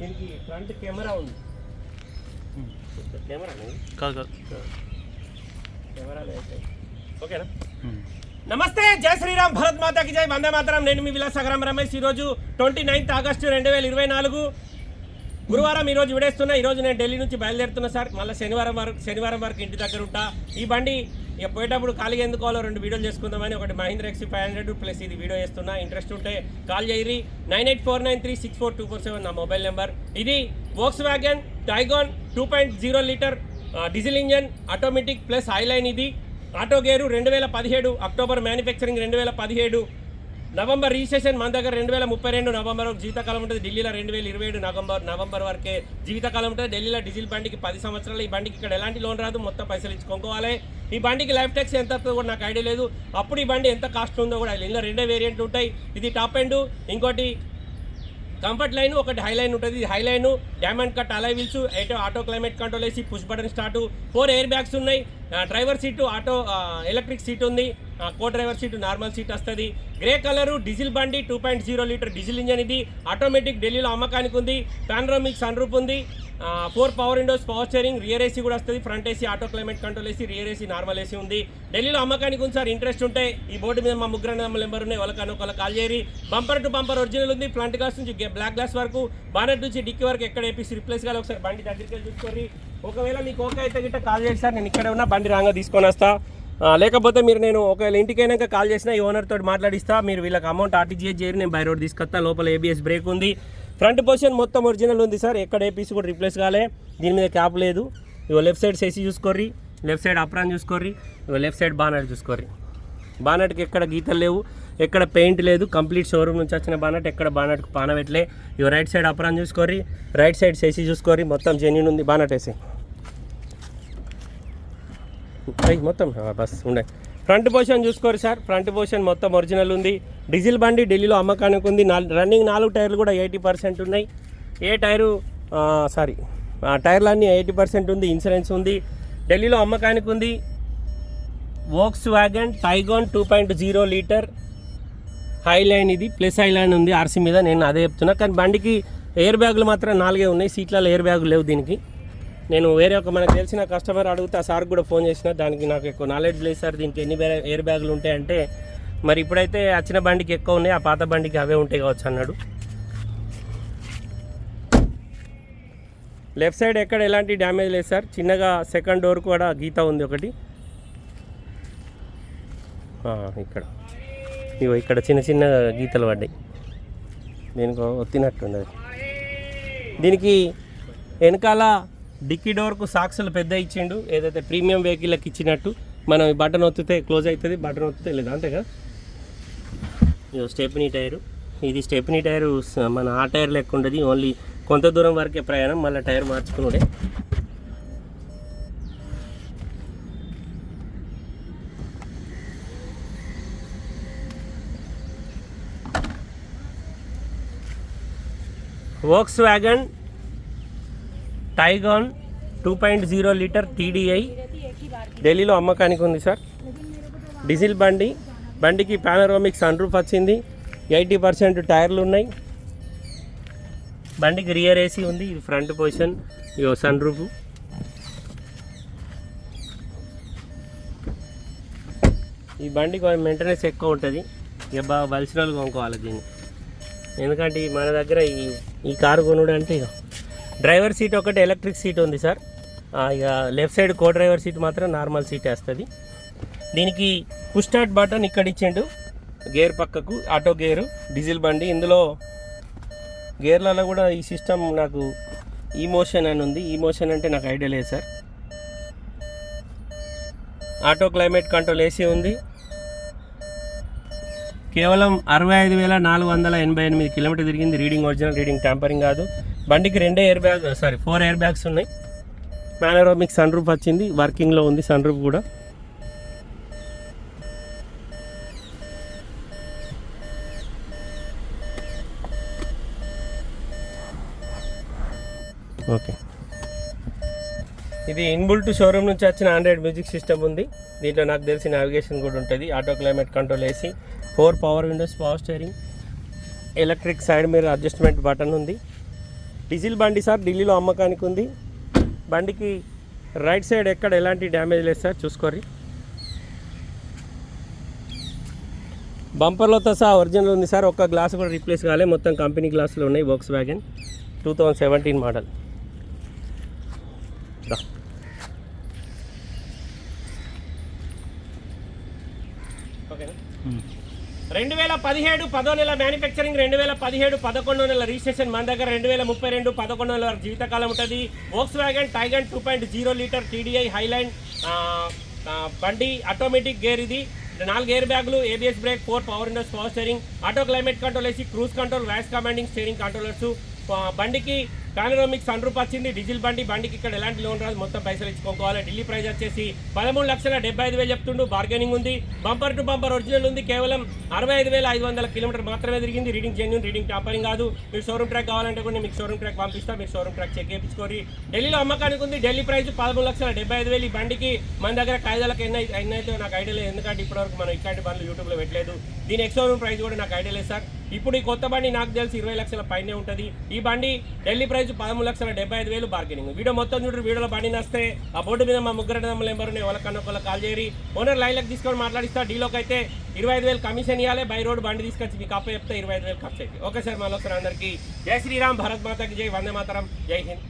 దీనికి front camera ఉంది. Camera కాదు కెమెరా లేదు. ఓకేనా? నమస్తే జై శ్రీరామ్ భరత్ మాతాకి జై వందే మాతరం. నేను మీ విలాసగరం రమేష్. ఈరోజు ట్వంటీ నైన్త్ ఆగస్టు రెండు వేల ఇరవై నాలుగు. గురువారం ఈ రోజు విడేస్తున్నా ఈ రోజు నేను ఢిల్లీ నుంచి బయలుదేరుతున్నా సార్. మళ్ళీ శనివారం వరకు శనివారం వరకు ఇంటి దగ్గర ఉంటా. ఈ బండి ఇక పోయేటప్పుడు ఖాళీగా ఎందుకోవాలో రెండు వీడియోలు చేసుకుందామని ఒకటి మహీంద్ర ఎక్సీ ఫైవ్ హండ్రెడ్ ప్లస్ ఇది వీడియో చేస్తున్నా. ఇంట్రెస్ట్ ఉంటే call చేయరి nine eight four nine three six four two four seven నా మొబైల్ నెంబర్. ఇది Volkswagen Taigun two point zero litre diesel engine automatic plus highline ఇది. ఆటో గేరు రెండు వేల పదిహేడు October manufacturing రెండు వేల పదిహేడు. నవంబర్ రిజిస్ట్రేషన్ మన దగ్గర రెండు వేల ముప్పై రెండు నవంబర్ వరకు జీవితకాలం ఉంటుంది. ఢిల్లీలో రెండు వేల ఇరవై ఏడు నవంబర్ నవంబర్ వరకే జీవితకాలం ఉంటుంది. ఢిల్లీలో డీజిల్ బండికి పది సంవత్సరాలు. ఈ బండికి ఇక్కడ ఎలాంటి లోన్ రాదు. మొత్తం పైసలు ఇచ్చుకోవాలి కొనుక్కోవాలి. ఈ బండికి లైఫ్ ట్యాక్స్ ఎంత వస్తుందో కూడా నాకు ఐడియా లేదు. అప్పుడు ఈ బండి ఎంత కాస్ట్ ఉందో కూడా ఇందులో రెండే వేరియంట్లు ఉంటాయి. ఇది టాప్ ఎండ్. ఇంకోటి కంఫర్ట్ లైన్ ఒకటి హై లైన్ ఉంటుంది. Highline. Diamond cut alloy wheels eight auto climate control వేసి push button start. Four air bags ఉన్నాయి. Driver seat auto electric seat ఉంది. Co driver seat normal seat వస్తుంది. Grey colour diesel బండి two point zero litre diesel engine ఇది. Automatic ఢిల్లీలో అమ్మకానికి ఉంది. Panoramic sun roof ఉంది four power windows power steering rear AC కూడా వస్తుంది. Front AC auto climate control AC rear AC normal AC ఉంది. ఢిల్లీలో అమ్మకానికి ఉంది సార్ ఇంట్రెస్ట్ ఉంటే ఈ బోర్డు మీద మా ముగ్గురు నెంబర్ ఉన్నాయి. వాళ్ళకన్నా ఒకళ్ళ కాల్ చేయరి బంపర్ టు బంపర్ ఒరిజినల్ ఉంది. ఫ్రంట్ గ్లాస్ నుంచి బ్లాక్ గ్లాస్ వరకు. బానెట్ నుంచి డిక్కీ వరకు ఎక్కడ వేపి రిప్లేస్ కాదు ఒకసారి బండి దగ్గరికి వెళ్ళి చూసుకోరి ఒకవేళ మీకు ఓకే అయితే గిట్ట కాల్ చేసి సార్ నేను ఇక్కడ ఉన్నా బండి రాగా తీసుకొని వస్తా. లేకపోతే మీరు నేను ఒకవేళ ఇంటికైనాక కాల్ చేసినా ఈ ఓనర్ తోటి మాట్లాడిస్తా మీరు వీళ్ళకి అమౌంట్ ఆర్టీజీఎస్ చేయరు నేను బై రోడ్ తీసుకొస్తా లోపల ఏబిఎస్ బ్రేక్ ఉంది. ఫ్రంట్ పొజిషన్ మొత్తం ఒరిజినల్ ఉంది సార్ ఎక్కడ ఏ పీస్ కూడా రిప్లేస్ కాలే. దీని మీద క్యాప్ లేదు. ఇవో లెఫ్ట్ సైడ్ సేసి చూసుకోర్రి లెఫ్ట్ సైడ్ అప్రాన్ చూసుకోర్రి ఇవో లెఫ్ట్ సైడ్ బానట్ చూసుకోర్రి. బానట్కి ఎక్కడ గీతలు లేవు ఎక్కడ పెయింట్ లేదు కంప్లీట్ షోరూమ్ నుంచి వచ్చిన బానట్ ఎక్కడ బానట్కి పాన పెట్టలే ఇగో రైట్ సైడ్ అప్రాన్ చూసుకోర్రి రైట్ సైడ్ సేసి చూసుకోర్రి మొత్తం జెన్యున్ ఉంది బానట్ వేసి అయ్యి మొత్తం. బస్ ఉండే. ఫ్రంట్ పొజిషన్ చూసుకోరు సార్. ఫ్రంట్ పొజిషన్ మొత్తం ఒరిజినల్ ఉంది. డీజిల్ బండి ఢిల్లీలో అమ్మకానికి ఉంది. రన్నింగ్ నాలుగు టైర్లు కూడా ఎయిటీ పర్సెంట్ ఉన్నాయి. ఏ టైరు సారీ ఆ ఎయిటీ పర్సెంట్ ఉంది. ఇన్సూరెన్స్ ఉంది. ఢిల్లీలో అమ్మకానికి ఉంది. Volkswagen Taigun two point zero litre highline ఇది. ప్లస్ హైలైన్ ఉంది. ఆర్సీ మీద. నేను అదే చెప్తున్నా. కానీ బండికి ఎయిర్ బ్యాగులు మాత్రం నాలుగే ఉన్నాయి. సీట్లలో ఎయిర్ బ్యాగులు లేవు దీనికి. నేను వేరే ఒక మనకు తెలిసిన కస్టమర్ అడిగితే ఆ సార్ కూడా ఫోన్ చేసిన దానికి నాకు ఎక్కువ నాలెడ్జ్ లేదు సార్ దీనికి ఎన్ని ఎయిర్ బ్యాగులు ఉంటాయంటే మరి ఇప్పుడైతే వచ్చిన బండికి ఎక్కువ ఉన్నాయి ఆ పాత బండికి అవే ఉంటాయి కావచ్చు అన్నాడు. లెఫ్ట్ సైడ్ ఎక్కడ ఎలాంటి డ్యామేజ్ లేదు సార్ చిన్నగా సెకండ్ డోర్ కూడా గీత ఉంది ఒకటి. ఇక్కడ. ఇగో ఇక్కడ చిన్న చిన్న గీతలు పడ్డాయి. దీనికి ఒత్తినట్టుండదు దీనికి వెనకాల డిక్కీ డోర్కు సాక్సులు పెద్ద ఇచ్చిండు. ఏదైతే ప్రీమియం వెహికల్కి ఇచ్చినట్టు మనం బటన్ ఒత్తితే క్లోజ్ అవుతుంది బటన్ ఒత్తితే లేదు అంతే కదా? ఇగో స్టెప్నీ టైరు. ఇది స్టెప్నీ టైరు మన ఆ టైర్ లెక్క ఉండదు. ఓన్లీ కొంత దూరం వరకే ప్రయాణం మళ్ళీ tyre మార్చుకున్నాడే Volkswagen Taigun two point zero litre TDI ఢిల్లీలో అమ్మకానికి ఉంది సార్. డీజిల్ బండి బండికి పానరోమిక్ సన్ రూఫ్ వచ్చింది. ఎయిటీ పర్సెంట్ టైర్లు ఉన్నాయి. బండికి రియర్ ఏసీ ఉంది. ఇది ఫ్రంట్ పొజిషన్ ఇగో సన్ రూఫ్ ఈ బండికి మెయింటెనెన్స్ ఎక్కువ ఉంటుంది. ఇక బాగా బలిసిన వాళ్ళు కొనుక్కోవాలి దీన్ని. ఎందుకంటే మన దగ్గర ఈ ఈ కారు కొనుడు అంటే ఇక డ్రైవర్ సీట్ ఒకటి ఎలక్ట్రిక్ సీట్ ఉంది సార్. ఇక left side co driver seat మాత్రం నార్మల్ సీట్ వేస్తుంది. దీనికి పుష్ స్టార్ట్ బటన్ ఇక్కడ ఇచ్చిండు. గేర్ పక్కకు ఆటో గేరు డీజిల్ బండి. ఇందులో గేర్లలో కూడా ఈ సిస్టమ్ నాకు ఈ మోషన్ అని ఉంది. ఈ మోషన్ అంటే నాకు ఐడియా లేదు sir. Auto climate control AC ఉంది. కేవలం అరవై ఐదు వేల నాలుగు వందల ఎనభై ఎనిమిది కిలోమీటర్ తిరిగింది. రీడింగ్ ఒరిజినల్ రీడింగ్ ట్యాంపరింగ్ కాదు. బండికి రెండే air bag sorry four air bags ఉన్నాయి. మ్యానరోమిక్ సన్ రూఫ్ వచ్చింది వర్కింగ్లో ఉంది సన్ రూఫ్ కూడా. ఓకే ఇది ఇన్బుల్ టు షోరూమ్ నుంచి వచ్చిన ఆండ్రాయిడ్ మ్యూజిక్ సిస్టమ్ ఉంది. దీంట్లో నాకు తెలిసి నావిగేషన్ కూడా ఉంటుంది. Auto climate control AC four power windows power steering electric side మీద అడ్జస్ట్మెంట్ బటన్ ఉంది. డీజిల్ బండి సార్ ఢిల్లీలో అమ్మకానికి ఉంది. బండికి రైట్ సైడ్ ఎక్కడ ఎలాంటి డ్యామేజ్ లేదు సార్ చూసుకోర్రి. బంపర్లతో సహా ఒరిజినల్ ఉంది సార్ ఒక్క గ్లాస్ కూడా రీప్లేస్ కాలే. మొత్తం కంపెనీ గ్లాసులు ఉన్నాయి Volkswagen two thousand seventeen model ఓకేనా? రెండు వేల పదిహేడు పదో నెల మ్యానుఫ్యాక్చరింగ్ రెండు వేల పదిహేడు పదకొండో నెల రిజిస్ట్రేషన్ మన దగ్గర రెండు వేల ముప్పై రెండు పదకొండు నెల వరకు జీవితకాలం ఉంటుంది. Volkswagen Taigun two point zero litre TDI Highline బండి ఆటోమేటిక్ గేర్ ఇది. నాలుగు ఎయిర్ బ్యాగులు ABS brake four power windows power steering auto climate control వేసి క్రూజ్ కంట్రోల్ వ్యాస్ కమాండింగ్ స్టేరింగ్ కంట్రోలర్స్ బండికి పానరోమిక్ సన్ రూప్ వచ్చింది. డీజిల్ బండి బండికి ఇక్కడ ఎలాంటి లోన్ రాదు. మొత్తం పైసలు ఇచ్చుకోవాలి. ఢిల్లీ ప్రైస్ వచ్చేసి పదమూడు లక్షల డెబ్బై ఐదు వేలు చెప్తుండు. బార్గెనింగ్ ఉంది. బంపర్ టు బంపర్ ఒరిజినల్ ఉంది. కేవలం అరవై ఐదు వేల ఐదు వందల కిలోమీటర్ మాత్రమే తిరిగింది. రీడింగ్ జెన్యున్ రీడింగ్ టాపరింగ్ కాదు. మీరు షోరూమ్ ట్రాక్ కావాలంటే కూడా మీకు షోరూమ్ ట్రాక్ పంపిస్తా. మీరు షోరూమ్ ట్రాక్ చెక్ చేయించుకోరి ఢిల్లీలో అమ్మకానికి ఉంది. ఢిల్లీ ప్రైస్ పదమూడు లక్షల డెబ్బై ఐదు వేలు. ఈ బండికి మన దగ్గర కాయిదాలకు ఎన్ని ఎన్నైతే నాకు ఐడియా లేదు. ఎందుకంటే ఇప్పటివరకు మనం ఇట్లాంటి బండ్లు యూట్యూబ్లో పెట్టలేదు. దీని ఎక్స్ షోరూమ్ ప్రైస్ కూడా నాకు ఐడియా లేదు సార్ ఇప్పుడు ఈ కొత్త బండి నాకు తెలిసి ఇరవై లక్షల పైనే ఉంటుంది. ఈ బండి ఢిల్లీ ప్రైస్ పదమూడు లక్షల డెబ్బై ఐదు వేలు బార్గెనింగ్ వీడియో మొత్తం చూడండి వీడియోలో బండి నస్తే ఆ బోర్డు మీద మా ముగ్గురు నెంబర్ నెంబర్ వాళ్ళకన్నా ఒకళ్ళ కాల్ చేయరి. ఓనర్ లైన్లకు తీసుకొని మాట్లాడిస్తా డీలోకి అయితే ఇరవై ఐదు వేలు కమిషన్ ఇవ్వాలి బై రోడ్ బండి తీసుకొచ్చి మీకు అప్ప చెప్తే ఇరవై ఐదు వేలు ఖర్చు అయితే ఓకే సార్ మళ్ళీ ఒకసారి అందరికీ. జై శ్రీరామ్ భారత్ మాతకి జై వందే మాతరం జై హింద్.